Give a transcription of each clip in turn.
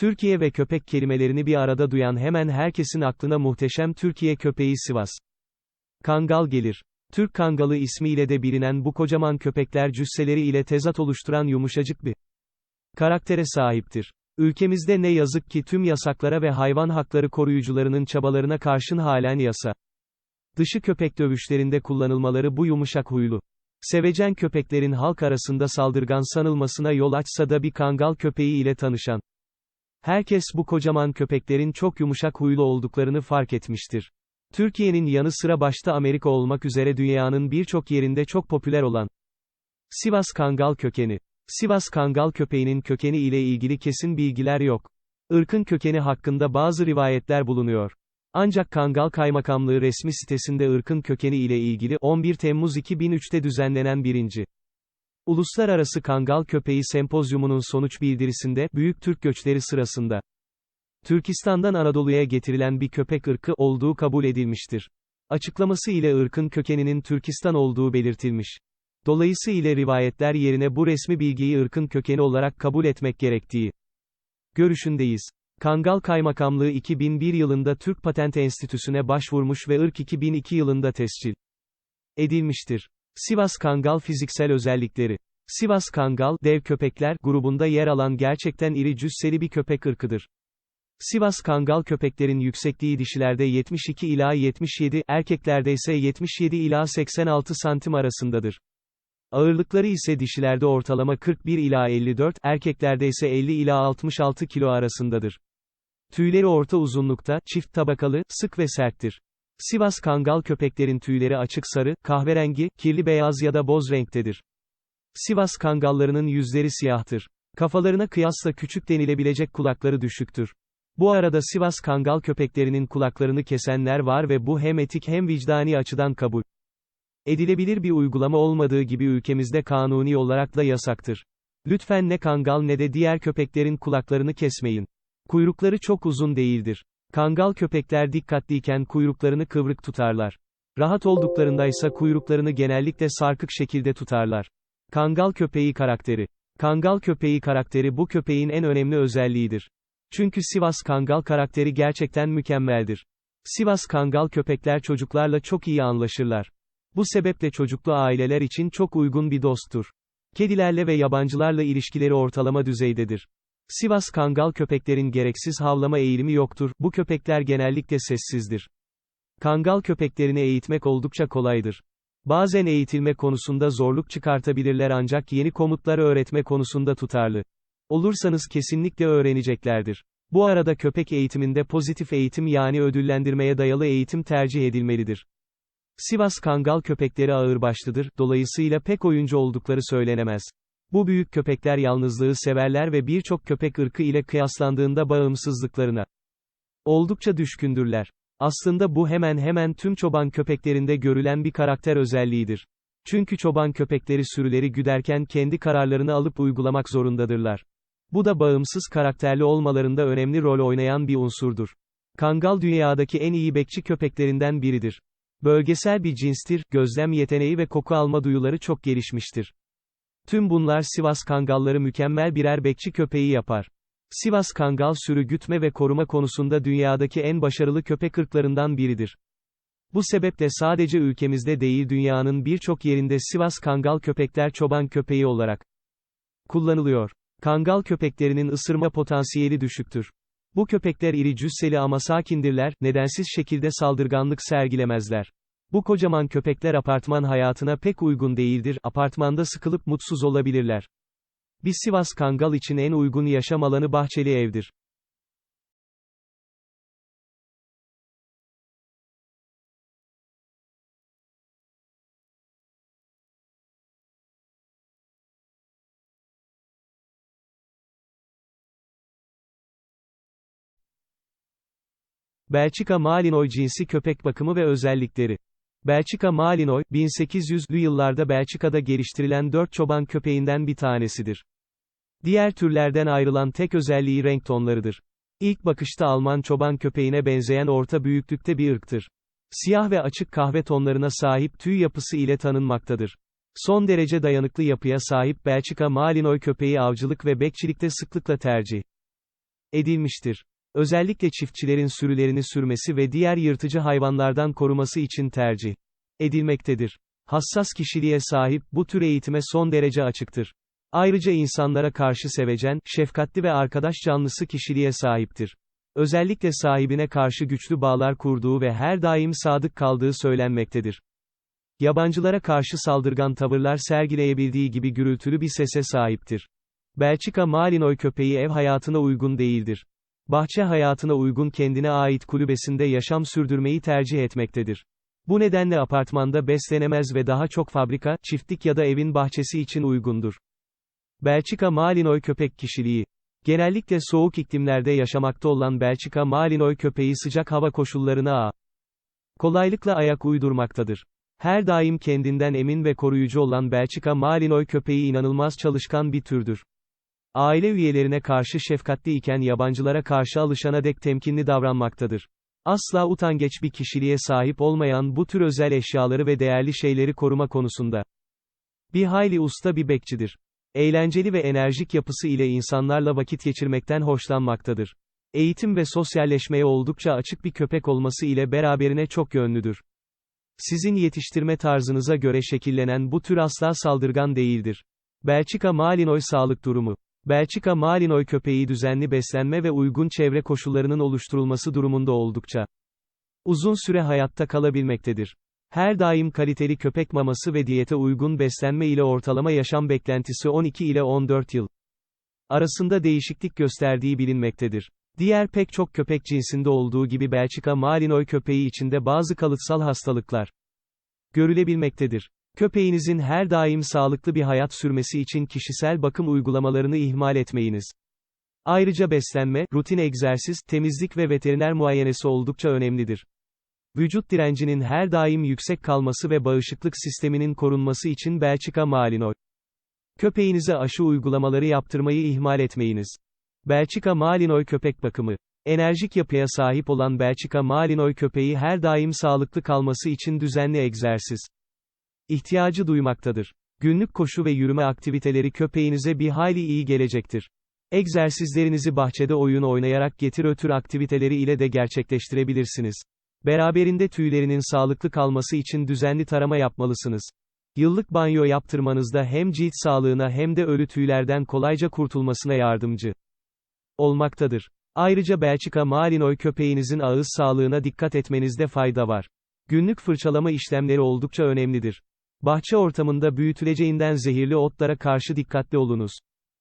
Türkiye ve köpek kelimelerini bir arada duyan hemen herkesin aklına muhteşem Türkiye köpeği Sivas. Kangal gelir. Türk Kangalı ismiyle de bilinen bu kocaman köpekler cüsseleri ile tezat oluşturan yumuşacık bir karaktere sahiptir. Ülkemizde ne yazık ki tüm yasaklara ve hayvan hakları koruyucularının çabalarına karşın halen yasa. Dışı köpek dövüşlerinde kullanılmaları bu yumuşak huylu. Sevecen köpeklerin halk arasında saldırgan sanılmasına yol açsa da bir kangal köpeği ile tanışan. Herkes bu kocaman köpeklerin çok yumuşak huylu olduklarını fark etmiştir. Türkiye'nin yanı sıra başta Amerika olmak üzere dünyanın birçok yerinde çok popüler olan Sivas Kangal kökeni. Sivas Kangal köpeğinin kökeni ile ilgili kesin bilgiler yok. Irkın kökeni hakkında bazı rivayetler bulunuyor. Ancak Kangal Kaymakamlığı resmi sitesinde ırkın kökeni ile ilgili 11 Temmuz 2003'te düzenlenen birinci Uluslararası Kangal Köpeği Sempozyumu'nun sonuç bildirisinde, Büyük Türk göçleri sırasında, Türkistan'dan Anadolu'ya getirilen bir köpek ırkı olduğu kabul edilmiştir. Açıklaması ile ırkın kökeninin Türkistan olduğu belirtilmiş. Dolayısıyla rivayetler yerine bu resmi bilgiyi ırkın kökeni olarak kabul etmek gerektiği görüşündeyiz. Kangal Kaymakamlığı 2001 yılında Türk Patent Enstitüsü'ne başvurmuş ve ırk 2002 yılında tescil edilmiştir. Sivas Kangal fiziksel özellikleri. Sivas Kangal, dev köpekler grubunda yer alan gerçekten iri cüsseli bir köpek ırkıdır. Sivas Kangal köpeklerin yüksekliği dişilerde 72 ila 77, erkeklerde ise 77 ila 86 santim arasındadır. Ağırlıkları ise dişilerde ortalama 41 ila 54, erkeklerde ise 50 ila 66 kilo arasındadır. Tüyleri orta uzunlukta, çift tabakalı, sık ve serttir. Sivas Kangal köpeklerin tüyleri açık sarı, kahverengi, kirli beyaz ya da boz renktedir. Sivas Kangallarının yüzleri siyahtır. Kafalarına kıyasla küçük denilebilecek kulakları düşüktür. Bu arada Sivas Kangal köpeklerinin kulaklarını kesenler var ve bu hem etik hem vicdani açıdan kabul edilebilir bir uygulama olmadığı gibi ülkemizde kanuni olarak da yasaktır. Lütfen ne kangal ne de diğer köpeklerin kulaklarını kesmeyin. Kuyrukları çok uzun değildir. Kangal köpekler dikkatliyken kuyruklarını kıvrık tutarlar. Rahat olduklarında ise kuyruklarını genellikle sarkık şekilde tutarlar. Kangal köpeği karakteri. Kangal köpeği karakteri bu köpeğin en önemli özelliğidir. Çünkü Sivas Kangal karakteri gerçekten mükemmeldir. Sivas Kangal köpekler çocuklarla çok iyi anlaşırlar. Bu sebeple çocuklu aileler için çok uygun bir dosttur. Kedilerle ve yabancılarla ilişkileri ortalama düzeydedir. Sivas Kangal köpeklerin gereksiz havlama eğilimi yoktur, bu köpekler genellikle sessizdir. Kangal köpeklerini eğitmek oldukça kolaydır. Bazen eğitilme konusunda zorluk çıkartabilirler ancak yeni komutları öğretme konusunda tutarlı. Olursanız kesinlikle öğreneceklerdir. Bu arada köpek eğitiminde pozitif eğitim yani ödüllendirmeye dayalı eğitim tercih edilmelidir. Sivas Kangal köpekleri ağırbaşlıdır, dolayısıyla pek oyuncu oldukları söylenemez. Bu büyük köpekler yalnızlığı severler ve birçok köpek ırkı ile kıyaslandığında bağımsızlıklarına oldukça düşkündürler. Aslında bu hemen hemen tüm çoban köpeklerinde görülen bir karakter özelliğidir. Çünkü çoban köpekleri sürüleri güderken kendi kararlarını alıp uygulamak zorundadırlar. Bu da bağımsız karakterli olmalarında önemli rol oynayan bir unsurdur. Kangal dünyadaki en iyi bekçi köpeklerinden biridir. Bölgesel bir cinstir, gözlem yeteneği ve koku alma duyuları çok gelişmiştir. Tüm bunlar Sivas Kangalları mükemmel birer bekçi köpeği yapar. Sivas Kangal sürü gütme ve koruma konusunda dünyadaki en başarılı köpek ırklarından biridir. Bu sebeple sadece ülkemizde değil dünyanın birçok yerinde Sivas Kangal köpekler çoban köpeği olarak kullanılıyor. Kangal köpeklerinin ısırma potansiyeli düşüktür. Bu köpekler iri cüsseli ama sakindirler, nedensiz şekilde saldırganlık sergilemezler. Bu kocaman köpekler apartman hayatına pek uygun değildir, apartmanda sıkılıp mutsuz olabilirler. Bir Sivas Kangal için en uygun yaşam alanı bahçeli evdir. Belçika Malinois cinsi köpek bakımı ve özellikleri. Belçika Malinois, 1800'lü yıllarda Belçika'da geliştirilen dört çoban köpeğinden bir tanesidir. Diğer türlerden ayrılan tek özelliği renk tonlarıdır. İlk bakışta Alman çoban köpeğine benzeyen orta büyüklükte bir ırktır. Siyah ve açık kahve tonlarına sahip tüy yapısı ile tanınmaktadır. Son derece dayanıklı yapıya sahip Belçika Malinois köpeği avcılık ve bekçilikte sıklıkla tercih edilmiştir. Özellikle çiftçilerin sürülerini sürmesi ve diğer yırtıcı hayvanlardan koruması için tercih edilmektedir. Hassas kişiliğe sahip bu tür eğitime son derece açıktır. Ayrıca insanlara karşı sevecen, şefkatli ve arkadaş canlısı kişiliğe sahiptir. Özellikle sahibine karşı güçlü bağlar kurduğu ve her daim sadık kaldığı söylenmektedir. Yabancılara karşı saldırgan tavırlar sergileyebildiği gibi gürültülü bir sese sahiptir. Belçika Malinois köpeği ev hayatına uygun değildir. Bahçe hayatına uygun kendine ait kulübesinde yaşam sürdürmeyi tercih etmektedir. Bu nedenle apartmanda beslenemez ve daha çok fabrika, çiftlik ya da evin bahçesi için uygundur. Belçika Malinois köpek kişiliği. Genellikle soğuk iklimlerde yaşamakta olan Belçika Malinois köpeği sıcak hava koşullarına a. Kolaylıkla ayak uydurmaktadır. Her daim kendinden emin ve koruyucu olan Belçika Malinois köpeği inanılmaz çalışkan bir türdür. Aile üyelerine karşı şefkatli iken yabancılara karşı alışana dek temkinli davranmaktadır. Asla utangeç bir kişiliğe sahip olmayan bu tür özel eşyaları ve değerli şeyleri koruma konusunda. Bir hayli usta bir bekçidir. Eğlenceli ve enerjik yapısı ile insanlarla vakit geçirmekten hoşlanmaktadır. Eğitim ve sosyalleşmeye oldukça açık bir köpek olması ile beraberine çok yönlüdür. Sizin yetiştirme tarzınıza göre şekillenen bu tür asla saldırgan değildir. Belçika Malinois sağlık durumu. Belçika Malinois köpeği düzenli beslenme ve uygun çevre koşullarının oluşturulması durumunda oldukça uzun süre hayatta kalabilmektedir. Her daim kaliteli köpek maması ve diyete uygun beslenme ile ortalama yaşam beklentisi 12 ile 14 yıl arasında değişiklik gösterdiği bilinmektedir. Diğer pek çok köpek cinsinde olduğu gibi Belçika Malinois köpeği içinde bazı kalıtsal hastalıklar görülebilmektedir. Köpeğinizin her daim sağlıklı bir hayat sürmesi için kişisel bakım uygulamalarını ihmal etmeyiniz. Ayrıca beslenme, rutin egzersiz, temizlik ve veteriner muayenesi oldukça önemlidir. Vücut direncinin her daim yüksek kalması ve bağışıklık sisteminin korunması için Belçika Malinois. Köpeğinize aşı uygulamaları yaptırmayı ihmal etmeyiniz. Belçika Malinois köpek bakımı. Enerjik yapıya sahip olan Belçika Malinois köpeği her daim sağlıklı kalması için düzenli egzersiz ihtiyacı duymaktadır. Günlük koşu ve yürüme aktiviteleri köpeğinize bir hayli iyi gelecektir. Egzersizlerinizi bahçede oyun oynayarak getir ötür aktiviteleri ile de gerçekleştirebilirsiniz. Beraberinde tüylerinin sağlıklı kalması için düzenli tarama yapmalısınız. Yıllık banyo yaptırmanızda hem cilt sağlığına hem de ölü tüylerden kolayca kurtulmasına yardımcı olmaktadır. Ayrıca Belçika Malinois köpeğinizin ağız sağlığına dikkat etmenizde fayda var. Günlük fırçalama işlemleri oldukça önemlidir. Bahçe ortamında büyütüleceğinden zehirli otlara karşı dikkatli olunuz.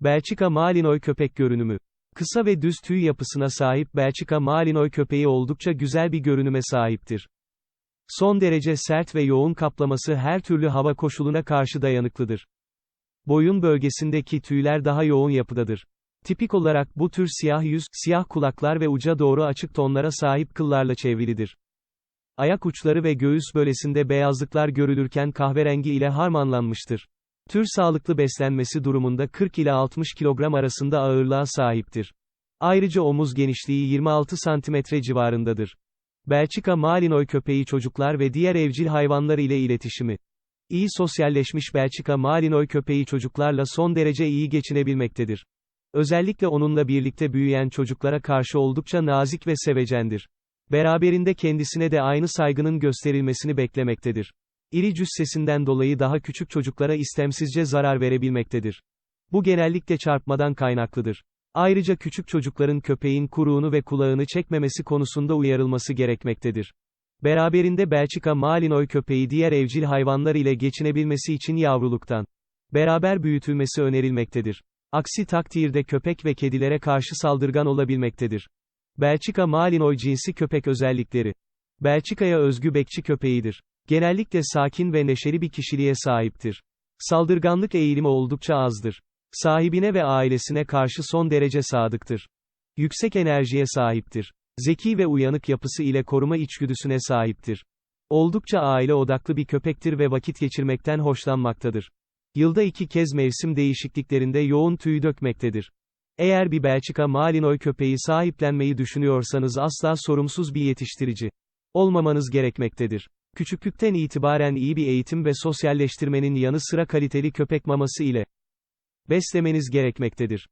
Belçika Malinois köpek görünümü. Kısa ve düz tüy yapısına sahip Belçika Malinois köpeği oldukça güzel bir görünüme sahiptir. Son derece sert ve yoğun kaplaması her türlü hava koşuluna karşı dayanıklıdır. Boyun bölgesindeki tüyler daha yoğun yapıdadır. Tipik olarak bu tür siyah yüz, siyah kulaklar ve uca doğru açık tonlara sahip kıllarla çevrilidir. Ayak uçları ve göğüs bölesinde beyazlıklar görülürken kahverengi ile harmanlanmıştır. Tür sağlıklı beslenmesi durumunda 40 ile 60 kilogram arasında ağırlığa sahiptir. Ayrıca omuz genişliği 26 santimetre civarındadır. Belçika Malinois köpeği çocuklar ve diğer evcil hayvanlar ile iletişimi. İyi sosyalleşmiş Belçika Malinois köpeği çocuklarla son derece iyi geçinebilmektedir. Özellikle onunla birlikte büyüyen çocuklara karşı oldukça nazik ve sevecendir. Beraberinde kendisine de aynı saygının gösterilmesini beklemektedir. İri cüssesinden dolayı daha küçük çocuklara istemsizce zarar verebilmektedir. Bu genellikle çarpmadan kaynaklıdır. Ayrıca küçük çocukların köpeğin kuruğunu ve kulağını çekmemesi konusunda uyarılması gerekmektedir. Beraberinde Belçika Malinois köpeği diğer evcil hayvanlar ile geçinebilmesi için yavruluktan beraber büyütülmesi önerilmektedir. Aksi takdirde köpek ve kedilere karşı saldırgan olabilmektedir. Belçika Malinois cinsi köpek özellikleri. Belçika'ya özgü bekçi köpeğidir. Genellikle sakin ve neşeli bir kişiliğe sahiptir. Saldırganlık eğilimi oldukça azdır. Sahibine ve ailesine karşı son derece sadıktır. Yüksek enerjiye sahiptir. Zeki ve uyanık yapısı ile koruma içgüdüsüne sahiptir. Oldukça aile odaklı bir köpektir ve vakit geçirmekten hoşlanmaktadır. Yılda iki kez mevsim değişikliklerinde yoğun tüy dökmektedir. Eğer bir Belçika Malinois köpeği sahiplenmeyi düşünüyorsanız asla sorumsuz bir yetiştirici olmamanız gerekmektedir. Küçüklükten itibaren iyi bir eğitim ve sosyalleştirmenin yanı sıra kaliteli köpek maması ile beslemeniz gerekmektedir.